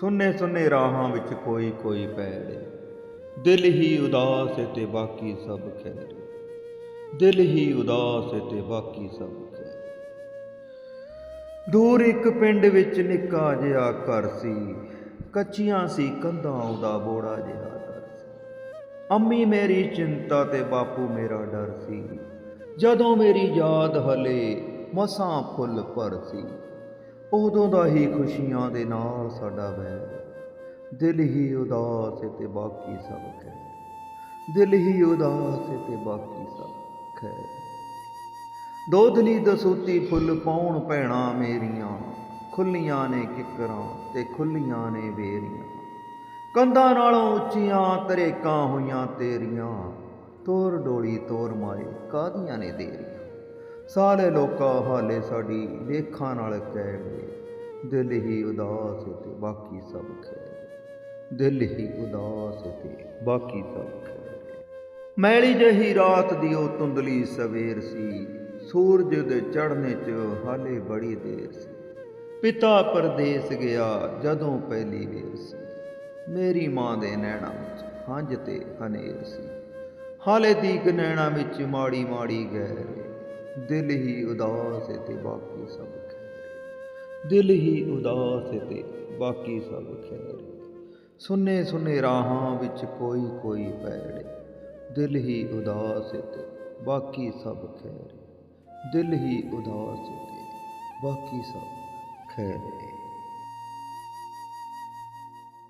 ਸੁੰਨੇ ਸੁੰਨੇ ਰਾਹਾਂ ਵਿੱਚ ਕੋਈ ਕੋਈ ਪੈੜ। ਦਿਲ ਹੀ ਉਦਾਸ ਹੈ ਤੇ ਬਾਕੀ ਸਭ ਖੈਰ। ਦਿਲ ਹੀ ਉਦਾਸ ਤੇ ਬਾਕੀ ਸਭ ਖੈਰ। ਦੂਰ ਇੱਕ ਪਿੰਡ ਵਿੱਚ ਨਿੱਕਾ ਜਿਹਾ ਘਰ ਸੀ। ਕੱਚੀਆਂ ਸੀ ਕੰਧਾਂ ਉਹਦਾ ਬੋੜਾ ਜਿਹਾ ਦਰ ਸੀ। ਅੰਮੀ ਮੇਰੀ ਚਿੰਤਾ ਤੇ ਬਾਪੂ ਮੇਰਾ ਡਰ ਸੀ। ਜਦੋਂ ਮੇਰੀ ਯਾਦ ਹਲੇ ਮਸਾਂ ਫੁੱਲ ਭਰ ਸੀ। ਉਦੋਂ ਦਾ ਹੀ ਖੁਸ਼ੀਆਂ ਦੇ ਨਾਲ ਸਾਡਾ ਵੈਰ ਦਿਲ ਹੀ ਉਦਾਸ ਹੈ ਤੇ ਬਾਕੀ ਸਭ ਖੈ ਦਿਲ ਹੀ ਉਦਾਸ ਹੈ ਤੇ ਬਾਕੀ ਸਭ ਖੈਰ ਦੋਧਲੀ ਦਸੂਤੀ ਫੁੱਲ ਪਾਉਣ ਭੈਣਾ ਮੇਰੀਆਂ, ਖੁੱਲੀਆਂ ਨੇ ਕਿਕਰਾਂ ਤੇ ਖੁੱਲੀਆਂ ਨੇ ਵੇਰੀਆਂ ਕੰਧਾਂ ਨਾਲੋਂ ਉੱਚੀਆਂ ਤਰੇਕਾਂ ਹੋਈਆਂ ਤੇਰੀਆਂ, ਤੋਰ ਡੋਲੀ ਤੋਰ ਮਾਏ ਕਾਦੀਆਂ ਨੇ ਦੇਰੀਆਂ। ਸਾਰੇ ਲੋਕਾਂ ਹਾਲੇ ਸਾਡੀ ਵੇਖਾਂ ਨਾਲ ਕਹਿ ਗਏ ਦਿਲ ਹੀ ਉਦਾਸ ਹੈ ਤੇ ਬਾਕੀ ਸਭ ਖੈਰ ਦਿਲ ਹੀ ਉਦਾਸ ਹੈ ਤੇ ਬਾਕੀ ਸਭ ਖੈਰ ਮੈਲੀ ਜਹੀ ਰਾਤ ਦੀ ਉਹ ਤੁੰਦਲੀ ਸਵੇਰ ਸੀ। ਸੂਰਜ ਦੇ ਚੜ੍ਹਨੇ 'ਚ ਹਾਲੇ ਬੜੀ ਦੇਰ ਸੀ। ਪਿਤਾ ਪਰਦੇਸ ਗਿਆ ਜਦੋਂ ਪਹਿਲੀ ਵੇਰ ਸੀ। ਮੇਰੀ ਮਾਂ ਦੇ ਨੈਣਾਂ ਵਿੱਚ ਹੰਝ ਤੇ ਹਨੇਰ ਸੀ। ਹਾਲੇ ਦੀਕ ਨੈਣਾਂ ਵਿੱਚ ਮਾੜੀ ਮਾੜੀ ਗਹਿਰੇ ਦਿਲ ਹੀ ਉਦਾਸ ਤੇ ਬਾਕੀ ਸਭ ਖੈਰ। ਦਿਲ ਹੀ ਉਦਾਸ ਹੈ ਤੇ ਬਾਕੀ ਸਭ ਖੈਰ। ਸੁਨੇ ਸੁਨੇ ਰਾਹਾਂ ਵਿੱਚ ਕੋਈ ਕੋਈ ਪੈੜੇ ਦਿਲ ਹੀ ਉਦਾਸ ਤੇ ਬਾਕੀ ਸਭ ਖੈਰ। ਦਿਲ ਹੀ ਉਦਾਸ ਤੇ ਬਾਕੀ ਸਭ ਖੈਰ।